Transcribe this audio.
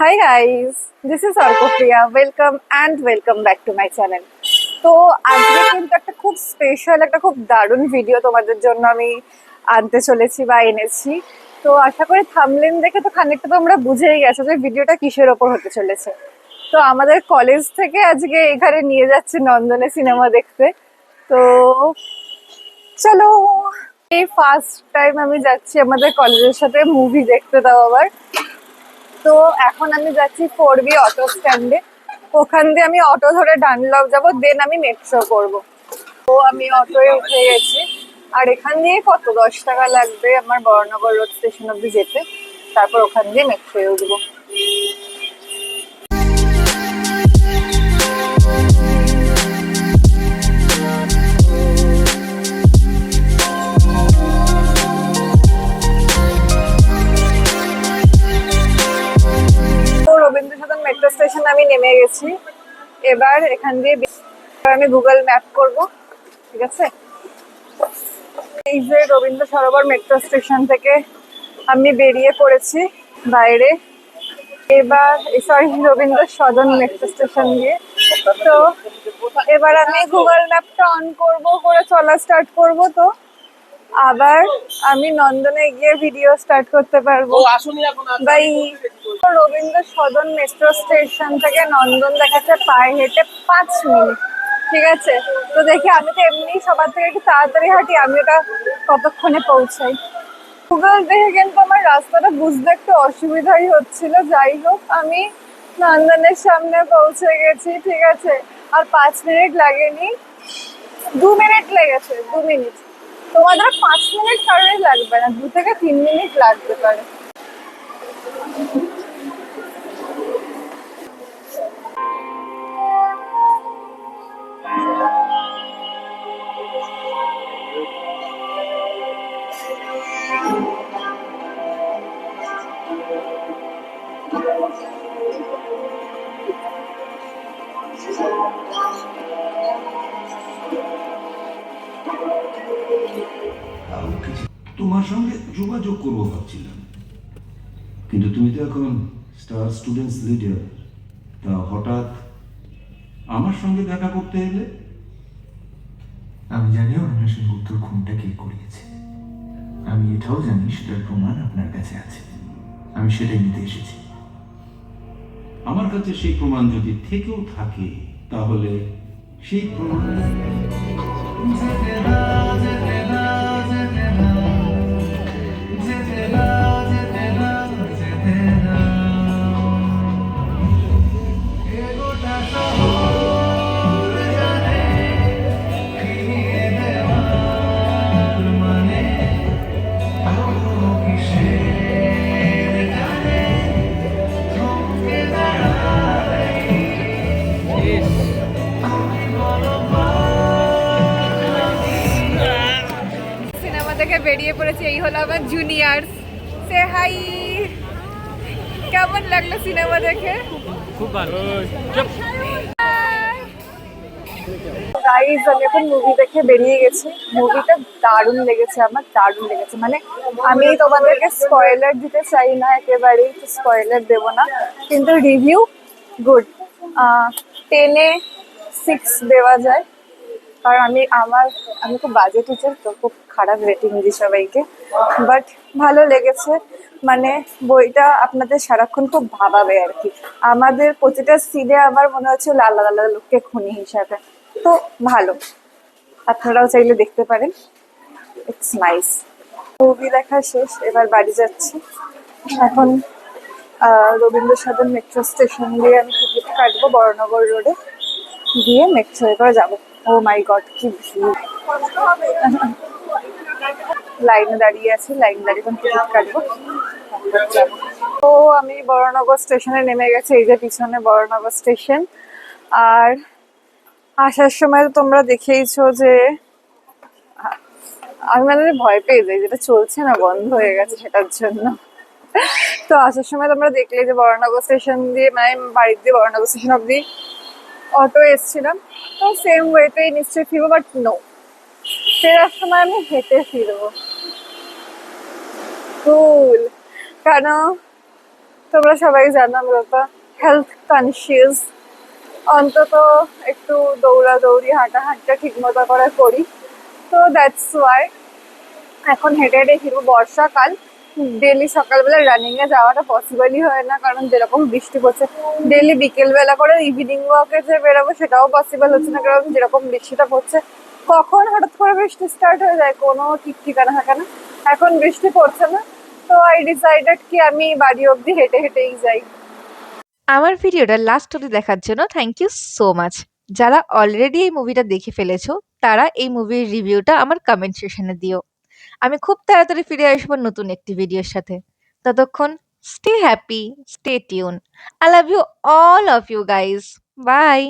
Hi guys this is Arkapriya welcome and welcome back to my channel তো আজকে কিন্তু একটা খুব স্পেশাল একটা খুব দারুণ ভিডিও তোমাদের জন্য আমি আনতে চলেছি বা এনেছি। তো আশা করি থামলেন দেখে তো খানিকটা তোমরা বুঝেই গেছো যে ভিডিওটা কিসের ওপর হতে চলেছে। তো আমাদের কলেজ থেকে আজকে এখানে নিয়ে যাচ্ছে নন্দনে সিনেমা দেখতে। তো চলো এই ফার্স্ট টাইম আমি যাচ্ছি আমাদের কলেজের সাথে মুভি দেখতে দাও আবার। তো এখন আমি যাচ্ছি ফোর বি অটো স্ট্যান্ডে। ওখান দিয়ে আমি অটো ধরে ডানলপ যাব দেন আমি মেট্রো করব। তো আমি অটোয় উঠে গেছি। আর এখান দিয়ে কত? দশ টাকা লাগবে আমার বড়নগর রোড স্টেশন অব্দি যেতে। তারপর ওখান দিয়ে মেট্রোয় উঠবো। নেমে গেছি। এবার এখান দিয়ে আমি গুগল ম্যাপ করব। ঠিক আছে? এই যে রবীন্দ্র সরোবর মেট্রো স্টেশন থেকে আমি বেরিয়ে পড়েছি বাইরে। এবার sorry Rabindra Sadan metro station দিয়ে। তো এবার আমি গুগল ম্যাপটা অন করব করে চলা স্টার্ট করব তো। আবার আমি নন্দনে গিয়ে ভিডিও স্টার্ট করতে পারব। By Rabindra Sadan metro station থেকে নন্দন দেখাচ্ছে পায়ে হেঁটে পাঁচ মিনিট। ঠিক আছে? তো দেখি, আমি তো এমনি সবার থেকে একটু তাড়াতাড়ি হাঁটি, আমি ওটা কতক্ষণে পৌঁছাই। গুগল দেখে কিন্তু আমার রাস্তাটা বুঝতে একটু অসুবিধাই হচ্ছিল। যাই হোক, আমি নন্দনের সামনে পৌঁছে গেছি, ঠিক আছে? আর পাঁচ মিনিট লাগেনি। দু মিনিট লেগেছে, দু মিনিট। তোমাদের পাঁচ মিনিট কারোরই লাগবে না, দু থেকে তিন মিনিট লাগতে পারে। কিছু তোমার সঙ্গে যোগাযোগ করব ভাবছিলাম। কিন্তু তুমি তো এখন স্টার স্টুডেন্টস লিডার তা হঠাৎ আমার সঙ্গে দেখা করতে এলে? আমি জানি অরণ্য সেনগুপ্তর খুনটা কে করিয়েছে। আমি এটাও জানি সেটার প্রমাণ আপনার কাছে আছে। আমি সেটাই নিতে এসেছি। আমার কাছে সেই প্রমাণ যদি থেকেও থাকে তাহলে সেই প্রমাণ সিনেমা থেকে বেরিয়ে পড়েছি এই হলো আমার জুনিয়র্স সে হাই কেমন লাগল সিনেমা দেখে? খুব ভালো। গাইজ আমি এখন মুভি দেখে বেরিয়ে গেছি। মুভিটা দারুণ লেগেছে আমার দারুণ লেগেছে। মানে আমি তোমাদেরকে স্পয়লার দিতে চাই না একেবারেই স্পয়লার দেব না। কিন্তু রিভিউ গুড টেনে সিক্স দেওয়া যায়। কারণ আমি, আমার, আমি খুব বাজে টিচার তো খুব খারাপ রেটিং দিই সবাইকে। বাট ভালো লেগেছে। মানে বইটা আপনাদের সারাক্ষণ খুব ভাবাবে আর কি। আমাদের প্রতিটা সিনে আমার মনে হচ্ছে আলাদা আলাদা লোককে খুনি হিসাবে। তো ভালো। আপনারাও চাইলে দেখতে পারেন। ইটস নাইস মুভি দেখা শেষ, এবার বাড়ি যাচ্ছি। এখন রবীন্দ্র সদন মেট্রো স্টেশন দিয়ে আমি টিকিট কাটবো বড়নগর রোডে গিয়ে মেট্রো করে যাব। ও মাই গড কি ভিড়। লাইনে দাঁড়িয়ে আছি, লাইন দাঁড়িয়ে এখন টিকিট কাটবো। তো আমি বড়নগর স্টেশনে নেমে গেছি, এই যে পিছনে বড়নগর স্টেশন। আর আসার সময় তো তোমরা দেখেইছো যে, আমি মানে ভয় পেয়ে যাই যেটা চলছে না, বন্ধ হয়ে গেছে সেটার জন্য। তো আসার সময় তোমরা দেখলে যে বড়নগর স্টেশন দিয়ে মানে বাড়ির দিয়ে বড়নগর স্টেশন অব্দি অটো এসছিলাম তো সেম ওয়েতেই নিশ্চয়ই ফিরবো বাট নো ফেরার সময় আমি হেঁটে ফিরবো। কুল কেন, তোমরা সবাই জানো আমি একটা হেলথ কনসিয়াস অন্তত একটু দৌড়াদৌড়ি, হাঁটাহাঁটিটা ঠিক মতো করে করি। তো দ্যাটস ওয়াই এখন হেঁটে হেঁটে ফিরবো বর্ষাকাল। ডেলি সকালবেলা রানিং এ যাওয়াটা পসিবলই হয় না, কারণ যেরকম বৃষ্টি পড়ছে ডেলি বিকেল বেলা করে ইভিনিং ওয়াকে যে বেরোবো সেটাও পসিবল হচ্ছে না, কারণ যেরকম বৃষ্টিটা পড়ছে, কখন হঠাৎ করে বৃষ্টি স্টার্ট হয়ে যায় কোনো ঠিক ঠিকানা থাকে না, এখন বৃষ্টি পড়ছে না, তো আই ডিসাইডেড কি আমি বাড়ি অবধি হেঁটে হেঁটেই যাই। আমার ভিডিওটা লাস্ট অবধি দেখার জন্য থ্যাংক ইউ সো মাচ যারা অলরেডি এই মুভিটা দেখে ফেলেছো, তারা এই মুভির রিভিউটা আমার কমেন্ট সেকশনে দিও। আমি খুব তাড়াতাড়ি ফিরে আসব নতুন একটি ভিডিওর সাথে। ততক্ষণ stay happy stay tuned I love you all of you guys bye